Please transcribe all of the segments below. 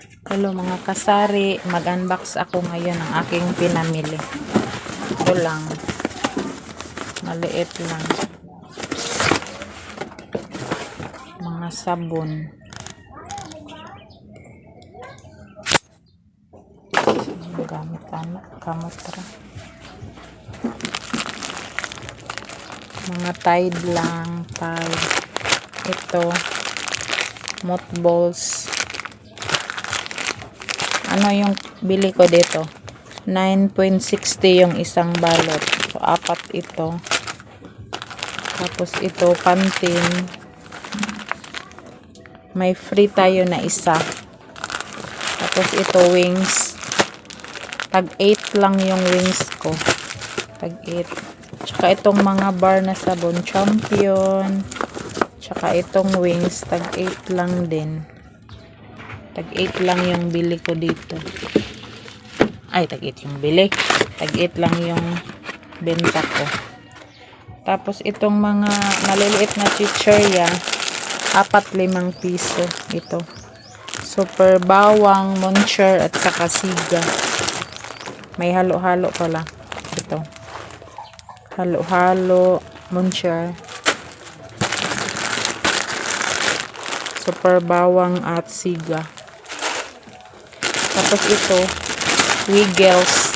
Hello mga kasari, mag-unbox ako ngayon ng aking pinamili. Ito lang. Maliit lang. Mga sabon. Gamit ano? Gamot ra. Mga Tide lang. Tide. Ito. Mothballs. Ano yung bili ko dito? 9.60 yung isang balot. So, apat ito. Tapos ito, Pantene. May free tayo na isa. Tapos ito, wings. Tag 8 lang yung wings ko. Tag 8. Tsaka itong mga bar na sabon, champion. Tsaka itong wings, tag 8 lang din. Tag 8 lang yung bili ko dito. Ay, tag 8 yung bili. Tag 8 lang yung benta ko. Tapos itong mga maliliit na chichirya, apat limang piso ito. Super bawang, muncher, at saka siga. May halo-halo pala. Ito. Halo-halo, muncher. Super bawang at siga. Tapos ito, Wiggles.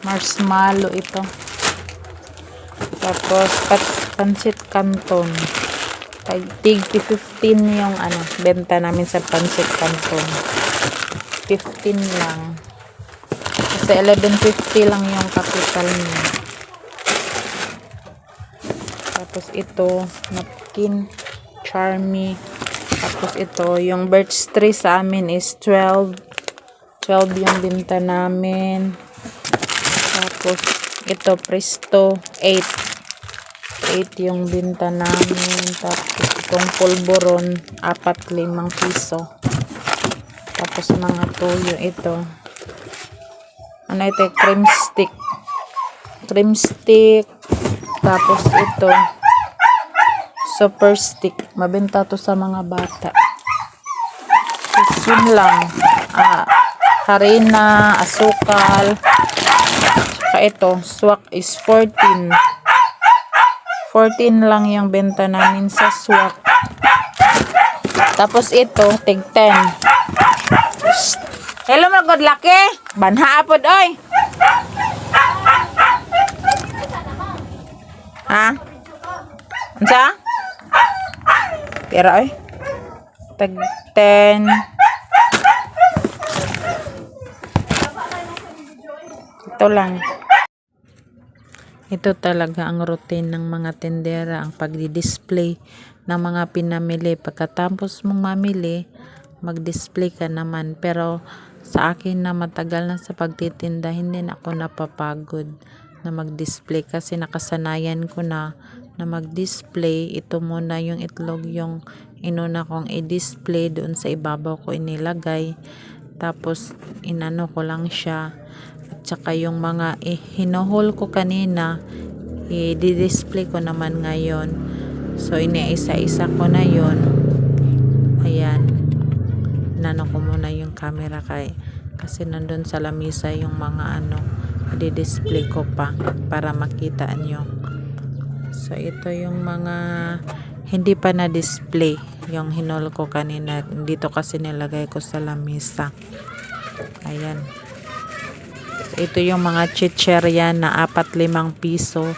Marshmallow ito. Tapos, pat pansit canton. Tig 15 yung ano, benta namin sa pansit canton. 15 lang. Kasi 11.50 lang yung capital niya. Tapos ito, napkin, charmy. Tapos ito, yung birch tree sa amin is 12. 12 yung binta namin. Tapos, ito, presto, 8. 8 yung binta namin. Tapos, itong pulburon, 4, 5 piso. Tapos, mga tuyo, ito. Ano ito? Cream stick. Cream stick. Tapos, ito, super stick. Mabenta to sa mga bata. Tapos, lang. Ah, harina, asukal. Saka ito, swak is 14. 14 lang yung benta namin sa swak. Tapos ito, tig 10. Shh. Hello mga good lucky. Banha apod oy. Ha? Unsa? Pera oy. Tag 10. Ito lang. Ito talaga ang routine ng mga tendera, ang pagdi-display ng mga pinamili. Pagkatapos mong mamili, mag-display ka naman. Pero sa akin na matagal na sa pagtitinda, hindi na ako napapagod na mag-display kasi nakasanayan ko na na mag-display. Ito muna yung itlog yung inuna kong i-display doon sa ibabaw ko inilagay. Tapos inano ko lang siya at saka yung mga eh, hinuhol ko kanina i-display ko naman ngayon so iniisa-isa ko na yon ayan nano ko muna yung camera kay kasi nandun sa lamisa yung mga ano i-display ko pa para makita nyo so ito yung mga hindi pa na display yung hinol ko kanina dito kasi nilagay ko sa lamisa ayan ito yung mga chicherya na 4-5 piso.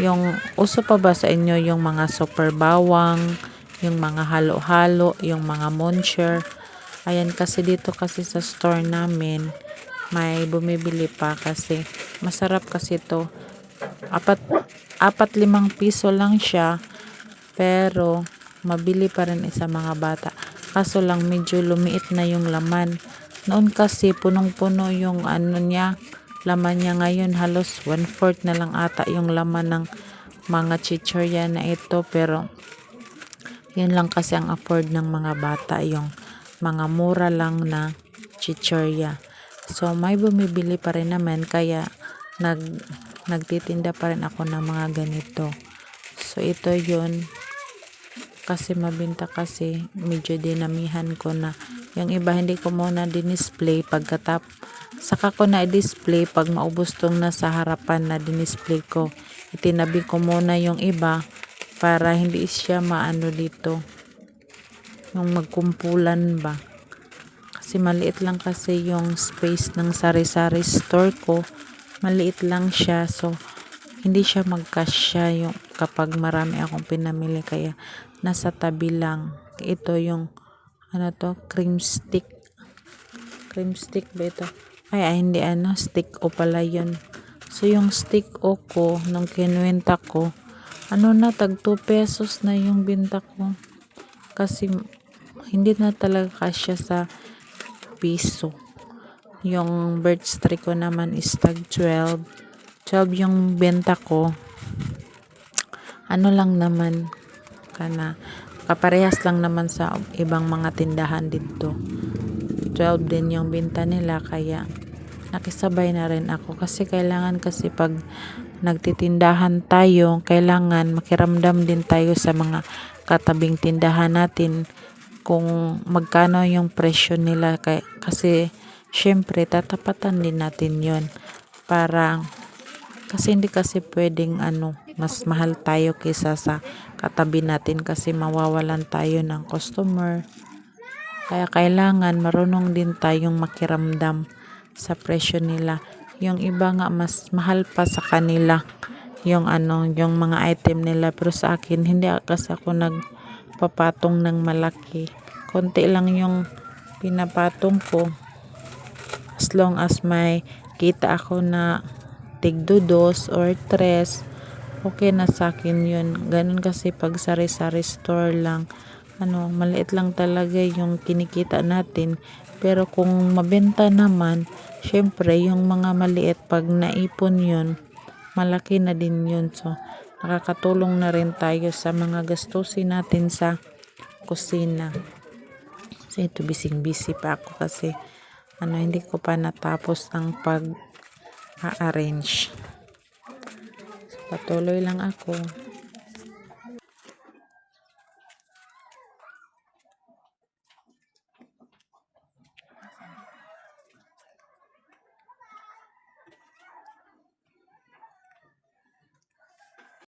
Yung uso pa ba sa inyo yung mga super bawang, yung mga halo-halo, yung mga muncher. Ayan kasi dito kasi sa store namin may bumibili pa kasi masarap kasi to. Apat, apat limang piso lang siya pero mabili pa rin sa mga bata. Kaso lang medyo lumiit na yung laman. Noon kasi punong-puno yung ano niya, laman niya ngayon halos one-fourth na lang ata yung laman ng mga chichirya na ito pero yun lang kasi ang afford ng mga bata yung mga mura lang na chichirya. So may bumibili pa rin naman kaya nag nagtitinda pa rin ako ng mga ganito. So ito yun. Kasi mabinta kasi medyo dinamihan ko na. Yung iba hindi ko muna dinisplay pagkatap saka ko na i-display pag maubos tong nasa harapan na dinisplay ko. Itinabi ko muna yung iba para hindi siya maano dito. Yung magkumpulan ba? Kasi maliit lang kasi yung space ng sari-sari store ko maliit lang siya so hindi siya magkasya yung kapag marami akong pinamili kaya nasa tabi lang. Ito yung ano to cream stick. Cream stick ba ito? Ay, ay hindi ano stick o pala yun. So yung stick o ko nung kinuwenta ko ano na tag 2 pesos na yung binta ko. Kasi hindi na talaga kasya sa piso yung birch tree ko naman is tag 12 12 yung benta ko. Ano lang naman kana kaparehas lang naman sa ibang mga tindahan dito. 12 din yung benta nila kaya nakisabay na rin ako. Kasi kailangan kasi pag nagtitindahan tayo kailangan makiramdam din tayo sa mga katabing tindahan natin kung magkano yung presyo nila. Kasi syempre tatapatan din natin yon para kasi hindi kasi pwedeng ano mas mahal tayo kaysa sa katabi natin kasi mawawalan tayo ng customer. Kaya kailangan marunong din tayong makiramdam sa presyo nila. Yung iba nga mas mahal pa sa kanila yung ano yung mga item nila. Pero sa akin hindi kasi ako nagpapatong ng malaki. Konti lang yung pinapatong ko long as may kita ako na tigdo dos or tres okay na sa akin yun. Ganun kasi pag sari-sari store lang ano maliit lang talaga yung kinikita natin. Pero kung mabenta naman syempre yung mga maliit pag naipon yun malaki na din yun. So nakakatulong na rin tayo sa mga gastusin natin sa kusina. So ito bising busy pa ako kasi ano hindi ko pa natapos ang pag arrange so, patuloy lang ako